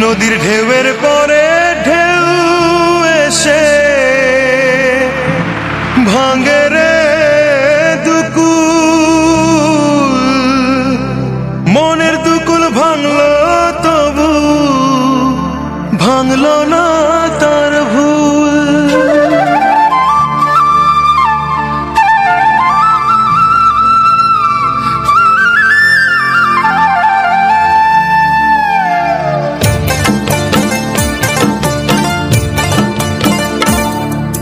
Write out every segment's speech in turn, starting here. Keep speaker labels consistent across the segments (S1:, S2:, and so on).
S1: নদীর ঢেউয়ের পরে ঢেউ এসে ভাঙে রে দুকুল। মনের দুকুল ভাঙল তবু ভাঙলো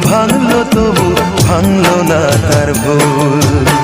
S1: ভাঙলো তবু ভাঙলো না তার ভুল।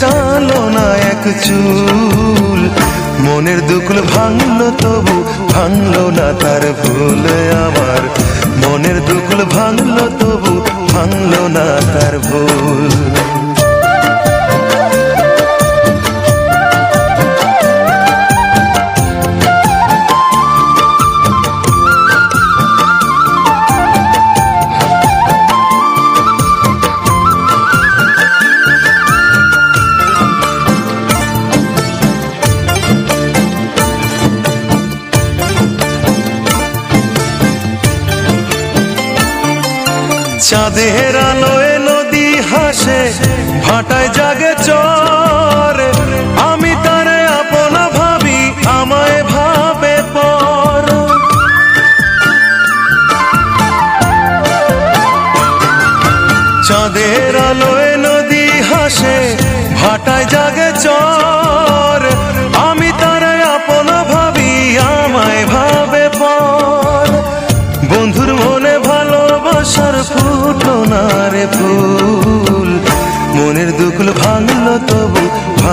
S1: টানো না এক চুল। মনের দুকুল ভাঙলো তবু ভাঙলো না তার ভুল আমার মনের দুকুল ভাঙলো তবু ভাঙলো না তার ভুল। চাঁদের আলোয় নদী হাসে, ভাটায় জাগে চর। আমি তারে আপনা ভাবি, আমায় ভাবে পর। চাঁদের আলোয় নদী হাসে, ভাটায় জাগে চর। আমি তারে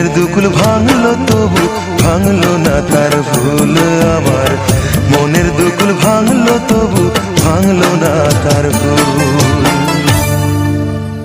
S1: মনের দুকুল ভাঙলো তবু, ভাঙলো না তার ভুল আমার মনের দুকুল ভাঙলো তবু, ভাঙলো না তার ভুল।